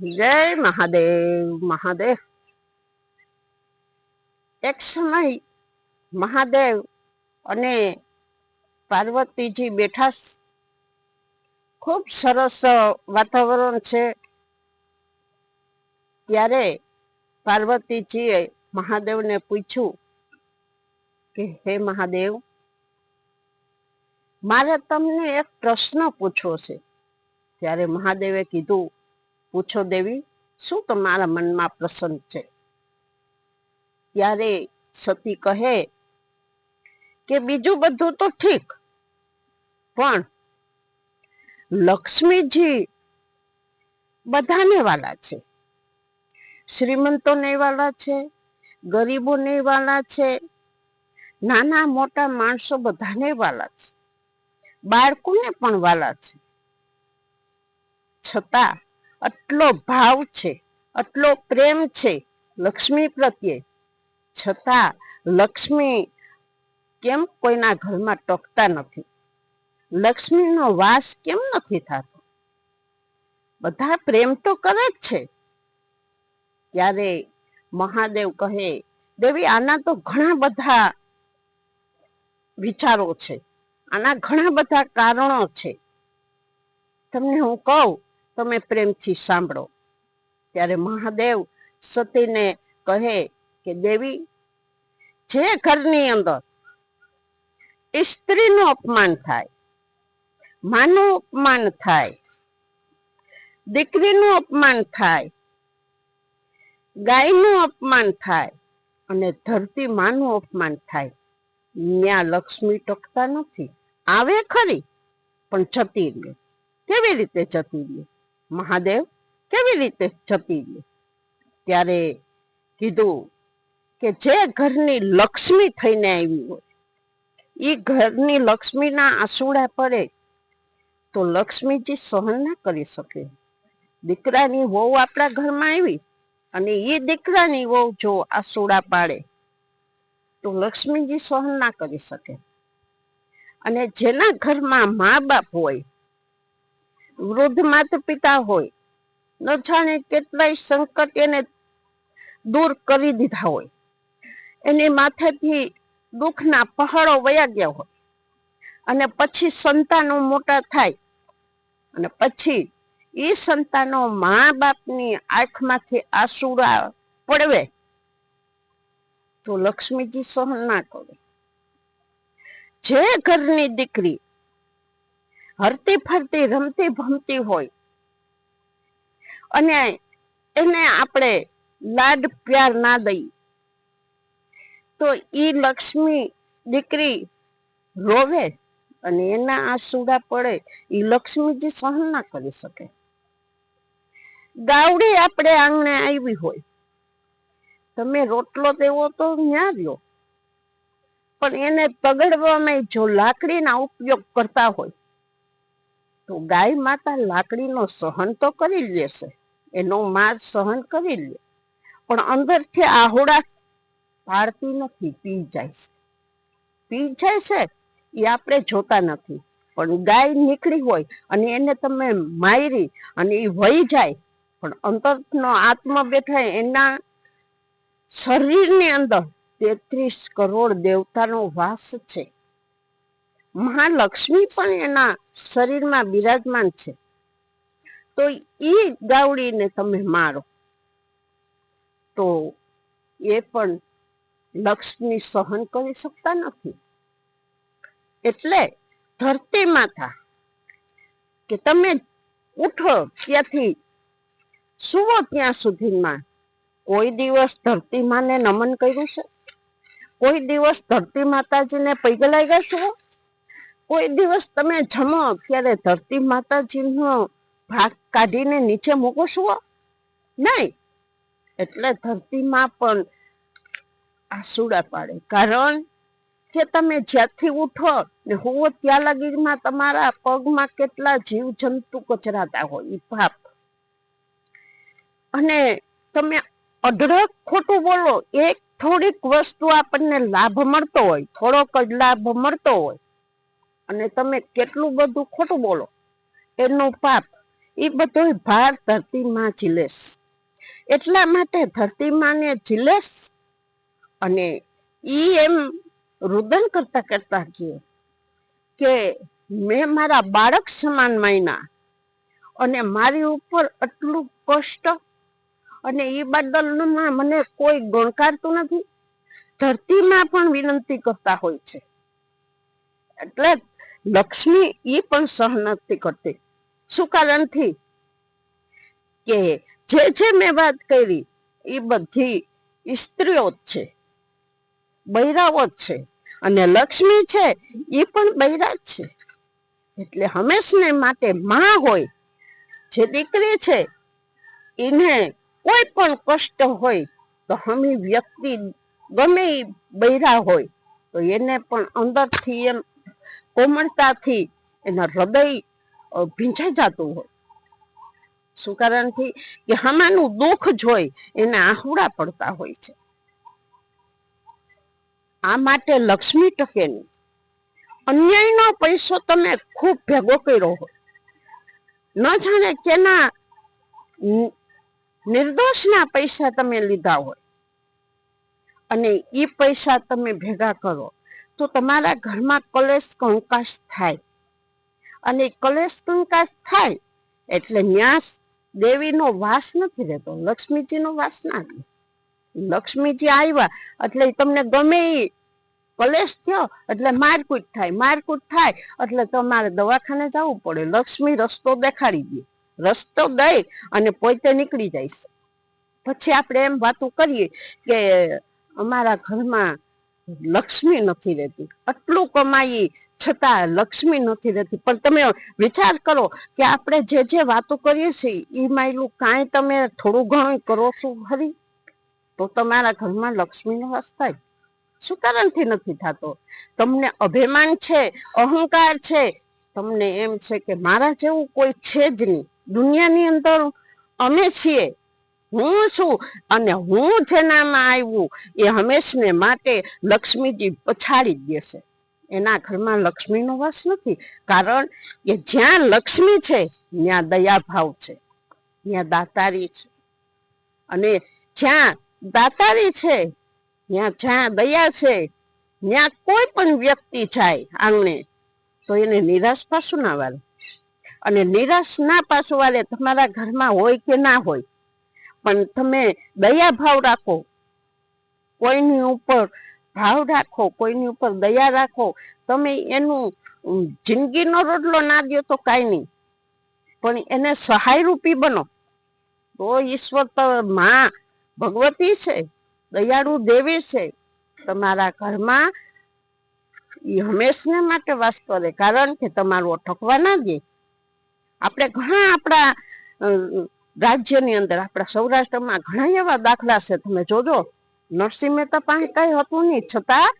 જય મહાદેવ મહાદેવ એક સમય મહાદેવ અને પાર્વતીજી બેઠા. ખૂબ સરસ વાતાવરણ છે ત્યારે પાર્વતીજીએ મહાદેવને પૂછ્યું કે, હે મહાદેવ, મારે તમને એક પ્રશ્ન પૂછવો છે ત્યારે મહાદેવે કીધું પૂછો દેવી, શું તમારા મનમાં પ્રસન્ન છે? ત્યારે સતી કહે કે બીજું બધું તો ઠીક, પણ લક્ષ્મીજી બધાને વાલા છે. શ્રીમંતોને વાલા છે, ગરીબોને વાલા છે, નાના મોટા માણસો બધાને વાલા છે, બાળકોને પણ વાલા છે. છતાં આટલો ભાવ છે, આટલો પ્રેમ છે લક્ષ્મી પ્રત્યે. છતાં લક્ષ્મી કેમ કોઈના ઘરમાં ટકતા નથી? લક્ષ્મીનો વાસ કેમ નથી થતો? બધા પ્રેમ તો કરે જ છે. ત્યારે મહાદેવ કહે, દેવી, આના તો ઘણા બધા વિચારો છે. આના ઘણા બધા કારણો છે. તમને હું કહું તમે પ્રેમથી સાંભળો. ત્યારે મહાદેવ સતીને કહે કે, દેવી, જે ઘરની અંદર સ્ત્રીનું અપમાન થાય, માનું અપમાન થાય, દીકરીનું અપમાન થાય, ગાયનું અપમાન થાય અને ધરતી માનું અપમાન થાય ત્યાં લક્ષ્મી ટકતા નથી. આવે ખરી, પણ જતી રહે. કેવી રીતે જતી રહે? મહાદેવ કેવી રીતે જતી ગઈ? ત્યારે કીધું કે જે ઘરની લક્ષ્મી થઈને આવી હોય એ ઘરની લક્ષ્મીના આસુડા પડે તો લક્ષ્મીજી સહન ના કરી શકે. દીકરાની વહુ આપણા ઘરમાં આવી અને એ દીકરાની વહુ જો આસુડા પાડે તો લક્ષ્મીજી સહન ના કરી શકે. અને જેના ઘરમાં મા બાપ હોય વૃદ્ધ માતા પિતા હોય, ન જાણે કેટલાય સંકટ એને દૂર કરી દીધા હોય. એની માથેથી દુઃખના પહાડો વયા ગયા હોય. અને પછી સંતાનો મોટા થાય. અને પછી એ સંતાનો મા બાપની આંખમાંથી આસુરા પડવે. તો લક્ષ્મીજી સહન ના કરે. જે ઘરની દીકરી હરતી ફરતી, રમતી ભમતી હોય. અને એને આપણે લાડ પ્યાર ના દઈ તો ઈ લક્ષ્મી દીકરી રોવે અને એના આંસુડા પડે, ઈ લક્ષ્મીજી સહન ના કરી શકે. ગાવડી આપણે આંગણે આવી હોય. તમે રોટલો દેવો તો ન્યા રહ્યો. પણ એને તગડવામાં જો લાકડીના ઉપયોગ કરતા હોય તો ગાય માતા લાકડીનો સહન તો કરી લેશે, એનો માર સહન કરી લે. પણ અંદરથી આહોડા પાડતી નથી, પી જાય છે. પી જાય છે, એ આપણે જોતા નથી. પણ ગાય નીકળી હોય અને એને તમે મારી અને એ વહી જાય, પણ અંતરનો આત્મા બેઠા એના શરીરની અંદર તેત્રીસ કરોડ દેવતાનો વાસ છે. મહાલક્ષ્મી પણ એના શરીરમાં બિરાજમાન છે. તો એ ગાવડીને તમે મારો. તો એ પણ લક્ષ્મી સહન કરી શકતા નથી. એટલે ધરતી માતા, કે તમે ઉઠો ત્યાંથી, સુવો ત્યાં સુધીમાં. કોઈ દિવસ ધરતી માને નમન કર્યું છે? કોઈ દિવસ ધરતી માતાજીને પૈગલાઈ ગયા છો? કોઈ દિવસ તમે જમો ત્યારે ધરતી માતાજીનો ભાગ કાઢીને નીચે મૂકો છો? નહીં. એટલે ધરતીમાં પણ આસુડા પાડે. કારણ કે તમે જ્યાંથી ઉઠો ને હોવો ત્યાં લગીમાં તમારા પગમાં કેટલા જીવ જંતુ કચરાતા હોય, ઈ પાપ. અને તમે અઢળક ખોટું બોલો, એક થોડીક વસ્તુ આપણને લાભ મળતો હોય, થોડોક જ લાભ મળતો હોય. અને તમે કેટલું બધું ખોટું બોલો. એનો પાપ એ બધો ભાર ધરતીમાં ઝીલેશ. એટલા માટે ધરતીમાને ઝીલેશ અને ઈ એમ રુદન કરતા કરતા કહે કે મેં મારા બાળક સમાન માયના અને મારી ઉપર આટલું કષ્ટ અને એ બદલમાં મને કોઈ ગણકારતું નથી. ધરતીમાં પણ વિનંતી કરતા હોય છે. એટલે લક્ષ્મી એ પણ સહન નથી કરતી. શું કારણથી? કે જે જે મેં વાત કરી, એ બધી સ્ત્રીઓ જ છે. બૈરાઓ જ છે. અને લક્ષ્મી છે, એ પણ બૈરા જ છે. એટલે હંમેશને માટે માં હોય, જે દીકરી છે, એને કોઈ પણ કષ્ટ હોય, તો હમી વ્યક્તિ ગમે એ બૈરા હોય, તો એને પણ અંદરથી એમ કોમળતાથી એના હૃદય ભીંજાઈ જતું હોય. શું કારણથી? કે હમાનું દુઃખ જોઈ એને આહુડા પડતા હોય છે. આ માટે લક્ષ્મી ટકે અન્યાયનો પૈસો તમે ખૂબ ભેગો કર્યો હોય. ન જાણે કેના નિર્દોષના પૈસા તમે લીધા હોય. અને એ પૈસા તમે ભેગા કરો. તો તમારા ઘરમાં કલેશ કંકાશ થાય. અને કલેશ કંકાશ થાય એટલે ન્યાસ દેવીનો વાસ નથી રહેતો, લક્ષ્મીજીનો વાસ ના રહે લક્ષ્મીજી આવ્યા એટલે તમને ગમે એ કલેશ થયો એટલે મારકૂટ થાય મારકૂટ થાય એટલે તમારે દવાખાને જવું પડે. લક્ષ્મી રસ્તો દેખાડી દે. રસ્તો દઈ અને પોતે નીકળી જાય પછી આપણે એમ વાતો કરીએ કે અમારા ઘરમાં લક્ષ્મી નથી રહેતી. આટલું કમાઈ છતાં લક્ષ્મી નથી રહેતી. પણ તમે વિચાર કરો કે આપણે જે જે વાતો કરીએ છીએ એ માયલું કાંઈ તમે થોડું ઘણું કરો છો ખરી? તો તમારા ઘરમાં લક્ષ્મીનો વાસ થાય. શું કારણથી નથી થતો? તમને અભિમાન છે, અહંકાર છે. તમને એમ છે કે મારા જેવું કોઈ છે જ નહીં. દુનિયાની અંદર અમે છીએ. હું છું અને હું જેનામાં આવ્યું એ હંમેશને માટે લક્ષ્મીજી પછાડી જ દેશે. એના ઘરમાં લક્ષ્મીનો વાસ નથી, કારણ કે જ્યાં લક્ષ્મી છે, ત્યાં દયાભાવ છે, ત્યાં દાતારી છે. અને જ્યાં દાતારી છે, ત્યાં જ્યાં દયા છે, ત્યાં કોઈ પણ વ્યક્તિ જાય આંગણે, તો એને નિરાશ પાછું ના વાળે અને નિરાશ ના પાછું વાળે તમારા ઘરમાં હોય કે ના હોય પણ તમે દયા ભાવ રાખો. કોઈની ઉપર ભાવ રાખો, કોઈની ઉપર દયા રાખો. તમે એનું જિંદગીનો રોટલો ના દો તો કાંઈ નહીં. પણ એને સહાયરૂપી બનો. તો ઈશ્વર તો માં ભગવતી છે, દયાળુ દેવી છે. તમારા ઘરમાં એ હંમેશને માટે વાસ કરે, કારણ કે તમારું અટકવા ના દે. આપણે ઘણા આપણા રાજ્યની અંદર આપણા સૌરાષ્ટ્રમાં ઘણા એવા દાખલા છે. તમે જોજો, નરસિંહ મહેતા પાસે કઈ હતું નહીં. છતાં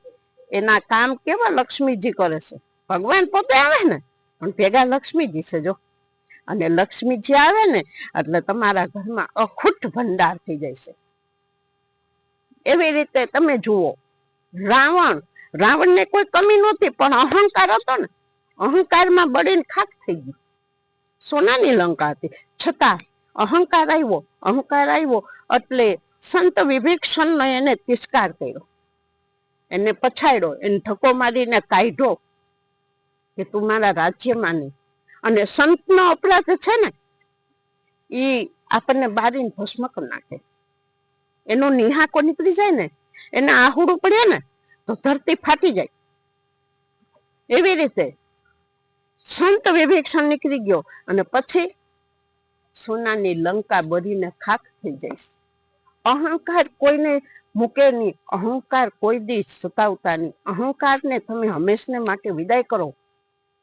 એના કામ કેવા લક્ષ્મીજી કરે છે. ભગવાન પોતે આવે ને, પણ ભેગા લક્ષ્મીજી છે જો. અને લક્ષ્મીજી આવે ને, એટલે તમારા ઘરમાં અખૂટ ભંડાર થઈ જાય છે. એવી રીતે તમે જુઓ, રાવણ, રાવણને કોઈ કમી નહોતી, પણ અહંકાર હતો ને, અહંકારમાં બળીને ખાક થઈ ગઈ સોનાની લંકા હતી. છતાં અહંકાર આવ્યો. અહંકાર આવ્યો એટલે સંત વિભીક્ષણનો એને તિસ્કાર કર્યો. એને પછાડ્યો, એને ધક્કો મારીને કાઢ્યો કે તું મારા રાજ્યમાં નહીં. અને સંતનો અપરાધ છે ને એ આપણને બારીને ભસ્મ કરી નાખે. એનો નિહાકો નીકળી જાય ને, એને આહુડું પડે ને, તો ધરતી ફાટી જાય. એવી રીતે સંત વિભીક્ષણ નીકળી ગયો અને પછી સોનાની લંકા બરીને ખાક થઈ જઈશ. અહંકાર કોઈને મૂકે નહીં. અહંકાર કોઈ દી સતાવતા નહીં. અહંકારને તમે હંમેશને માટે વિદાય કરો.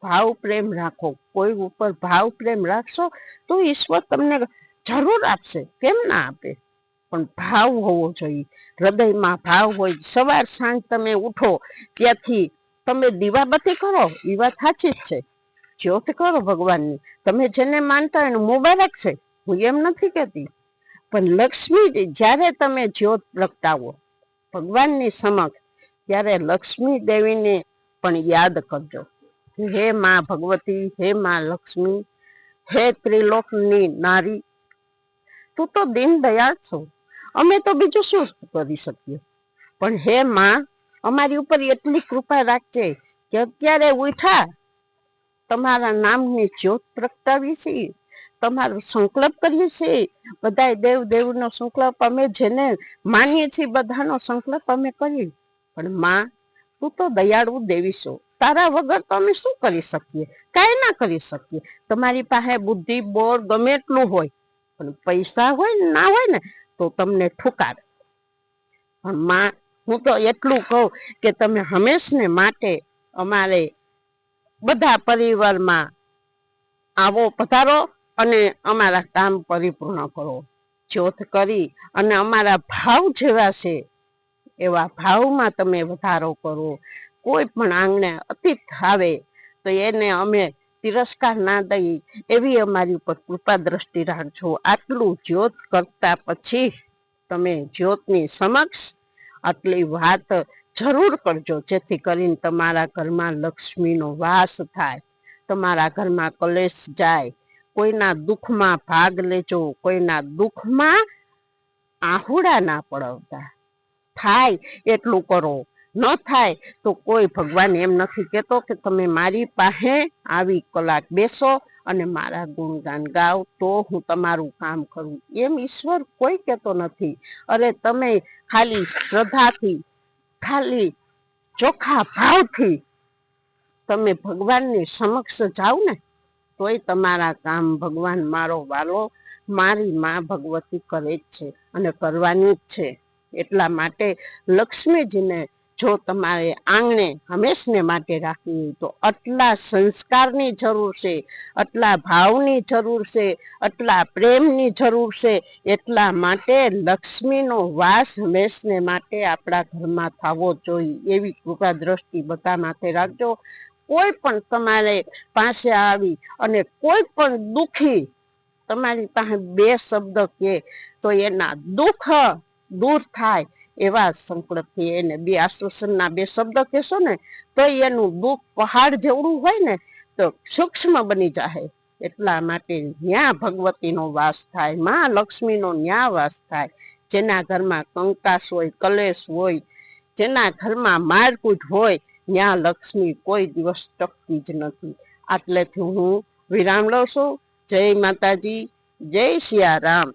ભાવ પ્રેમ રાખો. કોઈ ઉપર ભાવ પ્રેમ રાખશો તો ઈશ્વર તમને જરૂર આપશે. કેમ ના આપે? પણ ભાવ હોવો જોઈએ. હૃદયમાં ભાવ હોય. સવાર સાંજ તમે ઉઠો. ત્યાંથી તમે દીવાબત્તી કરો. એ વાત સાચી જ છે. જ્યોત કરો ભગવાનની. તમે જેને માનતા એનું મુબારક છે. હું એમ નથી કહેતી. પણ લક્ષ્મીજી જ્યારે તમે જ્યોત પ્રગટાવો ભગવાનની સમક્ષ, ત્યારે લક્ષ્મી દેવીને પણ યાદ કરજો. હે માં ભગવતી, હે માં લક્ષ્મી, હે ત્રિલોકની નારી. તું તો દીન દયાળ છો. અમે તો બીજું શું કરી શકીએ? પણ હે માં, અમારી ઉપર એટલી કૃપા રાખજે કે અત્યારે ઉઠા તમારા નામની જ્યોત પ્રગટાવી છે. તમારો સંકલ્પ કરીએ છીએ બધા દેવ દેવનો સંકલ્પ અમે જેને માનીએ છીએ બધાનો સંકલ્પ અમે કરીએ. પણ માં, તું તો દયાળુ દેવી છો. તારા વગર તો અમે શું કરી શકીએ? કાંઈ ના કરી શકીએ. તમારી પાસે બુદ્ધિ, બોર ગમે એટલું હોય, પણ પૈસા હોય ને ના હોય ને, તો તમને ઠુકાર. પણ માં, હું તો એટલું કહું કે તમે હંમેશને માટે અમારે બધા પરિવારમાં આવો પધારો અને અમારા કામ પરિપૂર્ણ કરો. જ્યોત કરી અને અમારા ભાવ જેવા છે એવા ભાવમાં તમે વધારો કરો. કોઈ પણ આંગણે અતિથ આવે તો એને અમે તિરસ્કાર ના દઈ એવી અમારી ઉપર કૃપા દ્રષ્ટિ રાખજો. આટલું જ્યોત કરતા પછી તમે જ્યોતની સમક્ષ આટલી વાત જરૂર કરજો જેથી કરીને તમારા ઘરમાં લક્ષ્મીનો વાસ થાય, તમારા ઘરમાં કલેશ જાય, કોઈના દુઃખમાં ભાગ લેજો, કોઈના દુઃખમાં આહુડા ના પડાવતા. થાય એટલું કરો. ન થાય તો કોઈ ભગવાન એમ નથી કહેતો કે તમે મારી પાસે આવી કલાક બેસો અને મારા ગુણગાન ગાવ તો હું તમારું કામ કરું. એમ ઈશ્વર કોઈ કહેતો નથી. અરે તમે ખાલી શ્રદ્ધાથી ખાલી ચોખ્ખા ભાવથી તમે ભગવાનની સમક્ષ જાઓ ને, તોય તમારા કામ ભગવાન મારો વાલો, મારી માં ભગવતી કરે જ છે અને કરવાની જ છે. એટલા માટે લક્ષ્મીજીને જો તમારે આંગણે હંમેશને માટે રાખવી હોય તો આટલા સંસ્કારની જરૂર છે, આટલા ભાવની જરૂર છે, આટલા પ્રેમની જરૂર છે, એટલા માટે લક્ષ્મીનો વાસ હંમેશને માટે આપણા ઘરમાં થવો જોઈએ. એવી કૃપા દ્રષ્ટિ બધા માથે રાખજો. કોઈ પણ તમારે પાસે આવી અને કોઈ પણ દુખી તમારી પાસે બે શબ્દ કે તો એના દુઃખ દૂર થાય એવા સંકલ્પથી એને બે આશ્વાસનના બે શબ્દ કહેશો ને, તો એનું દુઃખ પહાડ જેવડું હોય ને, તો સૂક્ષ્મ બની જાય એટલા માટે ન્યા ભગવતીનો વાસ થાય, માં લક્ષ્મીનો ન્યા વાસ થાય. જેના ઘરમાં કંકાસ હોય, કલેશ હોય, જેના ઘરમાં મારકૂટ હોય ત્યાં લક્ષ્મી કોઈ દિવસ ટકતી જ નથી. આટલેથી હું વિરામ લઉં છું. જય માતાજી, જય સિયારામ